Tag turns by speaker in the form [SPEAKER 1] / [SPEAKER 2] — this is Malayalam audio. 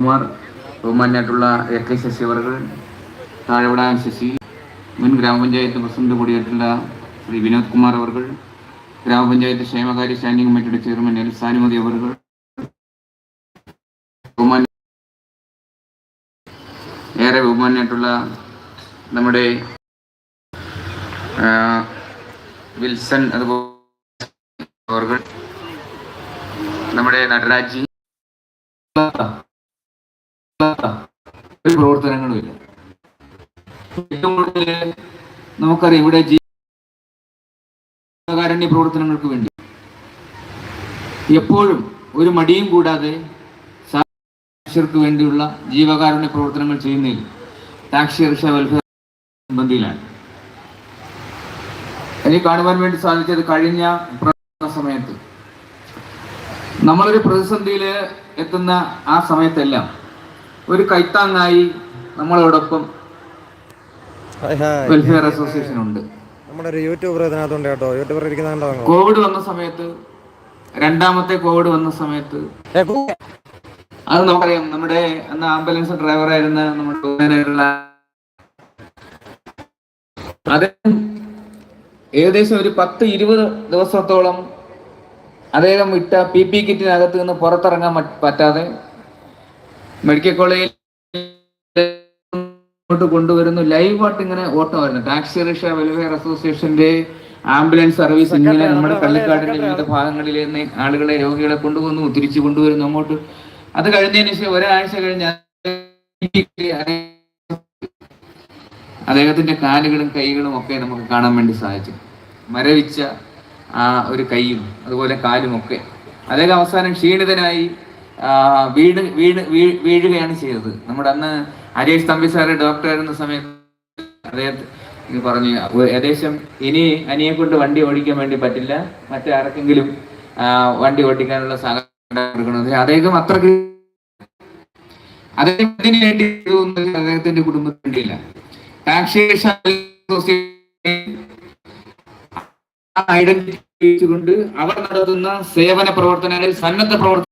[SPEAKER 1] കുമാർ ബഹുമാനായിട്ടുള്ള എ കെ ശശി അവർ താഴെവിടാൻ ശശി മുൻ ഗ്രാമപഞ്ചായത്ത് പ്രസിഡന്റ് കൂടിയായിട്ടുള്ള ശ്രീ വിനോദ് കുമാർ അവർ ഗ്രാമപഞ്ചായത്ത് ക്ഷേമകാര്യ സ്റ്റാൻഡിംഗ് കമ്മിറ്റിയുടെ ചെയർമാൻ എൽ സാനുമതി അവർ ഏറെ ബഹുമാനായിട്ടുള്ള നമ്മുടെ വിൽസൺ അതുപോലെ അവർ നമ്മുടെ നടരാജി ഒരു പ്രവർത്തനങ്ങളുമില്ല. ഏറ്റവും കൂടുതൽ നമുക്കറിയാം ഇവിടെ ജീവകാരുണ്യ പ്രവർത്തനങ്ങൾക്ക് വേണ്ടി. എപ്പോഴും ഒരു മടിയും കൂടാതെ സാക്ഷർക്ക് വേണ്ടിയുള്ള ജീവകാരുണ്യ പ്രവർത്തനങ്ങൾ ചെയ്യുന്നതിൽ ടാക്സി റിക്ഷ വെൽഫെയർ ബന്ധിയിലാണ് എനിക്ക് കാണുവാൻ വേണ്ടി സാധിച്ചത് കഴിഞ്ഞ സമയത്ത്. നമ്മളൊരു പ്രതിസന്ധിയിൽ എത്തുന്ന ആ സമയത്തെല്ലാം ഒരു കൈത്താങ്ങായി നമ്മളോടൊപ്പം വെൽഫെയർ അസോസിയേഷൻ ഉണ്ട്.
[SPEAKER 2] നമ്മുടെ ഒരു യൂട്യൂബർ ഇതിനകത്തുണ്ട് കേട്ടോ. യൂട്യൂബർ ഇരിക്കുന്നുണ്ടോ
[SPEAKER 1] കോവിഡ് വന്ന സമയത്ത് രണ്ടാമത്തെ കോവിഡ് വന്ന സമയത്ത് അത് നമുക്കറിയാം. നമ്മുടെ അന്ന് ആംബുലൻസ് ഡ്രൈവറായിരുന്ന നമ്മുടെ അദ്ദേഹം ഏകദേശം ഒരു പത്ത് ഇരുപത് ദിവസത്തോളം അദ്ദേഹം ഇട്ട പി പി കിറ്റിനകത്ത് നിന്ന് പുറത്തിറങ്ങാൻ പറ്റാതെ മെഡിക്കൽ കോളേജിൽ കൊണ്ടുവരുന്നു. ലൈവായിട്ട് ഇങ്ങനെ ഓട്ടമായിരുന്നു ടാക്സി റിക്ഷ വെൽഫെയർ അസോസിയേഷന്റെ ആംബുലൻസ് സർവീസ് ഇങ്ങനെ നമ്മുടെ കള്ളിക്കാടിന്റെ വിവിധ ഭാഗങ്ങളിൽ നിന്ന് ആളുകളെ രോഗികളെ കൊണ്ടുവന്നു തിരിച്ചു കൊണ്ടുവരുന്നു അങ്ങോട്ട്. അത് കഴിഞ്ഞതിന് ശേഷം ഒരാഴ്ച കഴിഞ്ഞ അദ്ദേഹത്തിന്റെ കാലുകളും കൈകളും ഒക്കെ നമുക്ക് കാണാൻ വേണ്ടി സാധിച്ചു. മരവിച്ച ആ ഒരു കൈയും അതുപോലെ കാലും ഒക്കെ. അദ്ദേഹം അവസാനം ക്ഷീണിതനായി ആ, വീണ് വീണ് വീ- വീഴുകയാണ് ചെയ്തത്. നമ്മുടെ അന്ന് ഹരീഷ് തമ്പി സാറ് ഡോക്ടർ ആയിരുന്ന സമയത്ത് അദ്ദേഹം പറഞ്ഞു "ഒ- ഏകദേശം ഇനി അനിയെ കൊണ്ട് വണ്ടി ഓടിക്കാൻ വേണ്ടി പറ്റില്ല. മറ്റാർക്കെങ്കിലും വണ്ടി ഓടിക്കാനുള്ള സാഹചര്യം അദ്ദേഹം അത്രയ്ക്ക് അദ്ദേഹം ഇതിനു വേണ്ടി അദ്ദേഹത്തിന്റെ കുടുംബത്തിന് വേണ്ടിയില്ല. ടാക്സി ഐഡന്റിറ്റി അവർ നടത്തുന്ന സേവന പ്രവർത്തനങ്ങളിൽ സന്നദ്ധ പ്രവർത്തന